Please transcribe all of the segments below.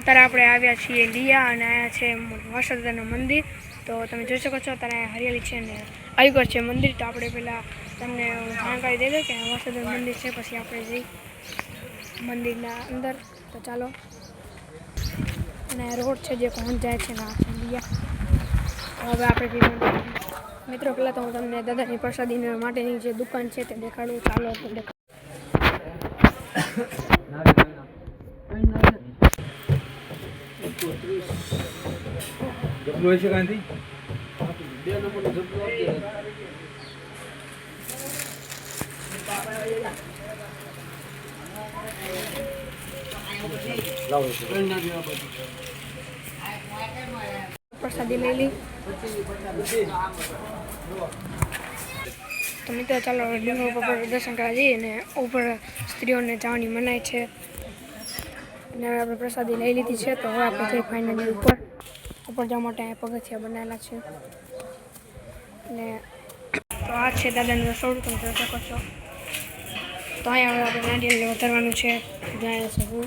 અત્યારે આપણે આવ્યા છીએ લિયા અને આયા છે વાસદાનું મંદિર. તો તમે જોઈ શકો છો, અત્યારે હરિયાળી છે ને આવ્યું છે મંદિર. તો આપણે પહેલાં તમને જાણકારી દઈ દઉં કે વાસદાન મંદિર છે. પછી આપણે જઈ મંદિરના અંદર. તો ચાલો. અને રોડ છે જે પહોંચ જાય છે ને છે લિયા. હવે આપણે મિત્રો, પહેલાં તો હું તમને દાદાની પ્રસાદી માટેની જે દુકાન છે તે દેખાડું. ચાલો દેખાડું. જબલું હશે કાંથી પ્રસાદી લઈ લી. તો ચાલો દર્શન કરવા જઈએ અને ઉપર સ્ત્રીઓને જવાની મનાય છે. અને હવે આપણે પ્રસાદી લઈ લીધી છે, તો હવે આપણે જઈ ફાઇનલી ઉપર. ઉપર જવા માટે અહીંયા પગથિયા બનાવેલા છે. અને તો આ છે દાદાનું રસોડું તમે જોઈ શકો છો. તો અહીંયા હવે આપણે નારિયેલ વધારવાનું છે. જાય હું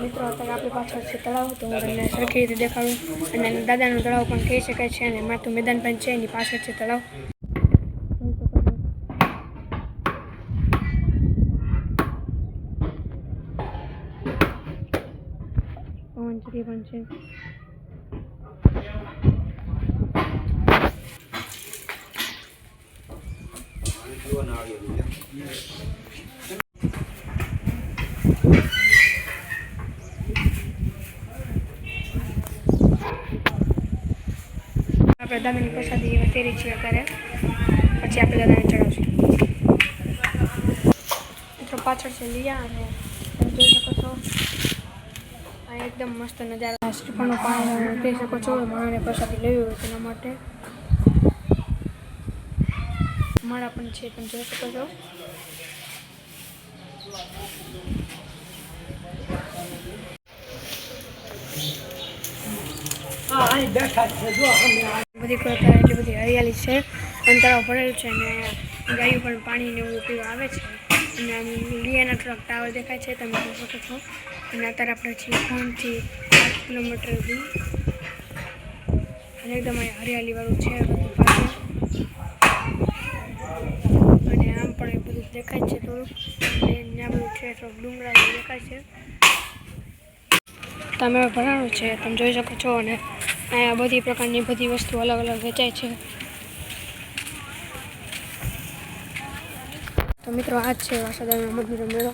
મિત્રો, અત્યારે આપણી પાછળ છે તળાવ, તો હું તમને સરખી રીતે દેખાડું. અને દાદાનું તળાવ પણ કહી શકાય છે, અને માથું મેદાન પણ છે, એની પાછળ છે તળાવ. પવનચક્કી પણ છે આપણે દાદાની પ્રસાદી વધેરી છીએ અત્યારે પછી આપણે દાદાને ચડાવશું મિત્રો પાછળ છે લિયા અને તમે જોઈ શકો છો આ એકદમ મસ્ત નજારા. શ્રીફળનું પાણી પી શકો છો માણસને પ્રસાદી લેવી હોય તેના માટે. માળા પણ છે પણ જોઈ શકો છો. બધી એટલી બધી હરિયાળી છે. તળાવ ભરેલું છે અને ગાયો પણ પાણીને એવું પીવા આવે છે. અને લીયાના ટ્રક ટાવર દેખાય છે, તમે જોઈ શકો છો. અને અત્યારે આપણે છીએ ફોનથી આઠ કિલોમીટર દૂર. અને એકદમ હરિયાળીવાળું છે અને આમ પણ એ બધું દેખાય છે થોડુંક. અને ત્યાં બધું છે, થોડુંક ડુંગરા દેખાય છે. તમે ભરાણું છે, તમે જોઈ શકો છો. અને અહીંયા બધી પ્રકારની બધી વસ્તુ અલગ અલગ વેચાય છે. તો મિત્રો, આ જ છે વાસાદાના મંદિરનો મેળો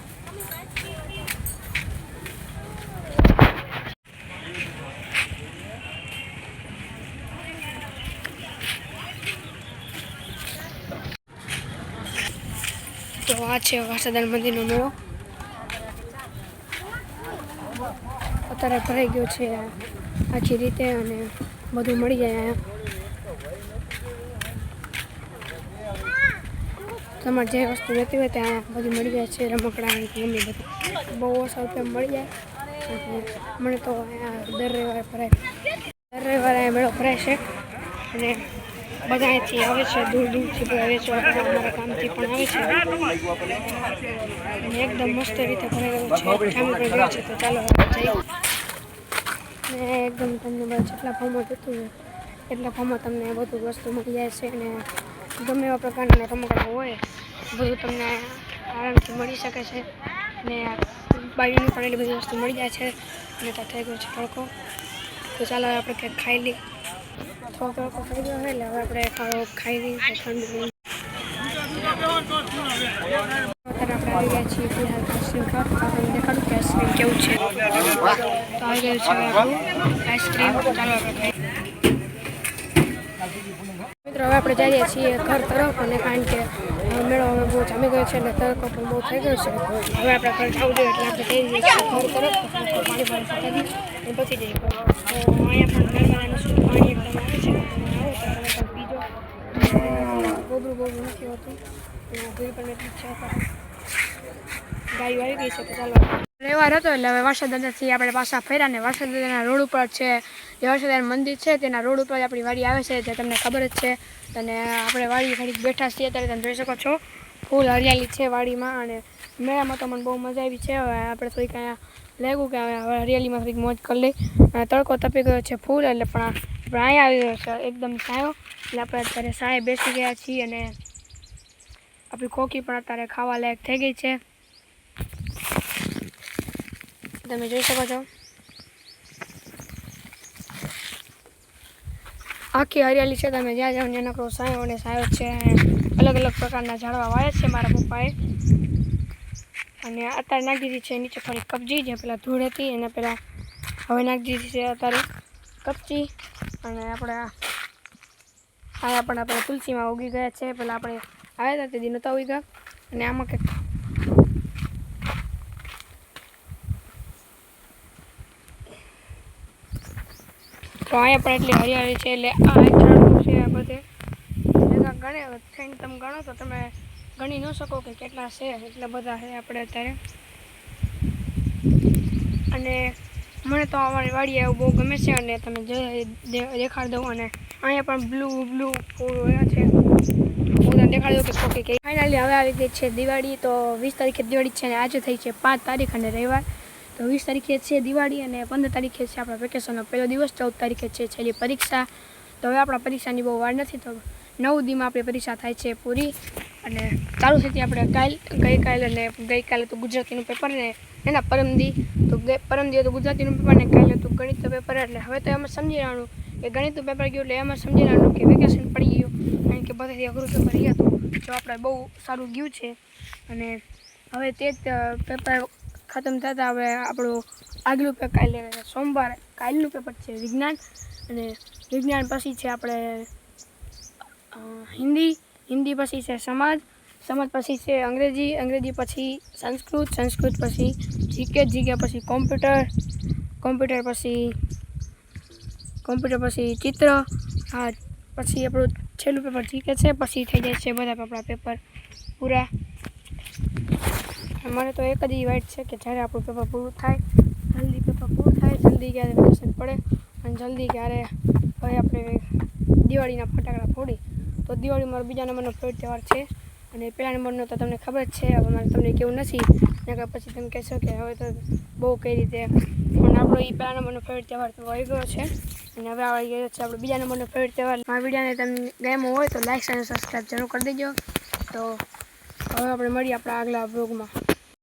તો આ છે વાસાદાન મંદિરનો મેળો અત્યારે ભરાઈ ગયો છે આખી રીતે અને બધું મળી જાય અહીંયા. તમારે જે વસ્તુ લેતી હોય ત્યાં બધી મળી જાય છે, રમકડા મમ્મી બધી. બહુ ઓછા રૂપિયા મળી જાય. મને તો અહીંયા દર રવિવારે ભરાય. દર રવિવારે મેળો ભરાય છે. અને બધા અહીંથી આવે છે, દૂર દૂરથી બધા વેચવા અમારા કામથી પણ આવે છે. એકદમ મસ્ત રીતે ભરાયેલો છે. પણ ગયો છે તો ચાલો જઈએ. ને એકદમ તમને બધા જેટલા ભાવમાં જોતું હોય એટલા ભાવમાં તમને બધું વસ્તુ મળી જાય છે અને ગમે એવા પ્રકારના રમકડા હોય, બધું તમને આરામથી મળી શકે છે. અને બાળીની પણ એટલી બધી વસ્તુ મળી જાય છે. અને ત્યાં થઈ ગયો છે તડકો. તો ચાલો હવે આપણે કંઈક ખાઈ લઈએ. થોડો તડકો થઈ ગયો હોય એટલે હવે આપણે ખાવો ખાઈ લઈએ ઠંડુ આપણે આવી ગયા છીએ આઈસ્ક્રીમ કેવું છે. તો આવી ચાલો આપણે મિત્રો, હવે આપણે જઈએ છીએ ઘર તરફ અને કારણ કે મેળો હવે બહુ જામી ગયો છે અને તડકો પણ બહુ થઈ ગયો છે. હવે આપણે ઘર જવું જોઈએ એટલે આપણે જઈ જઈએ છીએ ઘર તરફ પાણી પાણી સકાવી અને પછી જઈએ. તો અહીંયા પણ નર્મદાનું શું પાણી એકદમ આવે છે. તમે પીજો. ગોબરું નથી હોતું. અને પણ એટલી છે. ગાયો આવી ગઈ છે, તો ચાલો. રવિવાર હતો એટલે હવે વાસદાદાથી આપણે પાછા ફર્યા ને વાસદાદાના રોડ ઉપર છે, જે વાસદાદાનું મંદિર છે, તેના રોડ ઉપર આપણી વાડી આવે છે, જે તમને ખબર જ છે. અને આપણે વાડી ઘડીક બેઠા છીએ અત્યારે તમે જોઈ શકો છો. ફૂલ હરિયાળી છે વાડીમાં અને મેળામાં તો મને બહુ મજા આવી છે. હવે આપણે થોડીક અહીંયા લાગ્યું કે હવે હરિયાળીમાં થોડીક મોજ કરી લઈ અને તડકો તપી ગયો છે ફૂલ એટલે પણ અહીંયા આવી ગયો છે, એકદમ સાયો. એટલે આપણે અત્યારે સાંય બેસી ગયા છીએ અને આપણી કોકી પણ અત્યારે ખાવા લાયક થઈ ગઈ છે. તમે જોઈ શકો છો. આખી હરિયાળી છે, તમે જ્યાં જાઓ ત્યાં નકરો સાયો અને સાયો છે. અલગ અલગ પ્રકારના ઝાડવા વાયા છે મારા પપ્પાએ. અને અત્યારે દીધી છે, નીચે થોડી કબજી જે પેલા ધૂળ હતી એને પેલા હવે દીધી છે અત્યારે કપચી. અને આપણે આ પણ આપણે તુલસીમાં ઉગી ગયા છે. પેલા આપણે આવ્યા હતા, તે દી નહોતા ઉગી ગયા અને આમાં કંઈક તો અહીંયા પણ એટલી હરિયાળી છે, એટલે આ ઝાડવું છે આ બધે. ગણે, થઈને તમે ગણો તો તમે ગણી ન શકો કે કેટલા છે, એટલા બધા છે આપણે અત્યારે. અને મને તો અમારી વાડી એવું બહુ ગમે છે અને તમે દેખાડ દઉં અને અહીંયા પણ બ્લુ બ્લુ ફૂલ છે. હું તમને દેખાડી દઉં કે કોકે કે ફાઇનલી હવે આવી ગઈ છે દિવાળી, તો વીસ તારીખે દિવાળી છે અને આજે થઈ છે પાંચ તારીખ અને રવિવાર. તો વીસ તારીખે છે દિવાળી અને પંદર તારીખે છે આપણા વેકેશનનો પહેલો દિવસ, ચૌદ તારીખે છે છેલ્લી પરીક્ષા. તો હવે આપણા પરીક્ષાની બહુ વાર નથી, તો નવ દીમાં આપણી પરીક્ષા થાય છે પૂરી. અને ચાલુ થતી આપણે કાલ, ગઈકાલે અને ગઈકાલે તો ગુજરાતીનું પેપર ને એના પરમદી. તો પરમદી હતું ગુજરાતીનું પેપર ને કાલે હતું ગણિતનું પેપર એટલે હવે તો એમાં સમજી લેવાનું કે ગણિતનું પેપર ગયું એટલે એમાં સમજી લેવાનું કે વેકેશન પડી ગયું. કારણ કે બધાથી અઘરું પેપર હતું જો આપણે બહુ સારું ગયું છે. અને હવે તે જ પેપર ખતમ થતાં હવે આપણું આગલું પેપર કાલે સોમવારે, કાલનું પેપર છે વિજ્ઞાન. અને વિજ્ઞાન પછી છે આપણે હિન્દી હિન્દી પછી છે સમાજ સમાજ પછી છે અંગ્રેજી અંગ્રેજી પછી સંસ્કૃત સંસ્કૃત પછી જીકે જીકે પછી કોમ્પ્યુટર કોમ્પ્યુટર પછી કોમ્પ્યુટર પછી ચિત્ર, હા, પછી આપણું છેલ્લું પેપર જીકે છે, પછી થઈ જાય છે બધા આપણા પેપર પૂરા. મને તો એક જ વાઇટ છે કે જ્યારે આપણું પેપર પૂરું થાય, જલ્દી પેપર પૂરું થાય, જલ્દી ક્યારે વેકેશન પડે અને જલ્દી ક્યારે ભાઈ આપણે દિવાળીના ફટાકડા ફોડી, તો દિવાળી મારો બીજા નંબરનો ફેવરેટ તહેવાર છે. અને પહેલા નંબરનો તો તમને ખબર જ છે, હવે મારે તમને કેવું નથી, નકર પછી તમે કહેશો કે હવે તો બહુ કઈ રીતે પણ આપણો એ પહેલા નંબરનો ફેવરેટ તહેવાર તો આવી ગયો છે. અને હવે આવી ગયો છે આપણો બીજા નંબરનો ફેવરેટ તહેવાર. આ વિડીયોને તમને ગેમો હોય તો લાઇક અને સબસ્ક્રાઈબ જરૂર કરી દેજો. તો હવે આપણે મળીએ આપણા આગલા બ્લોગમાં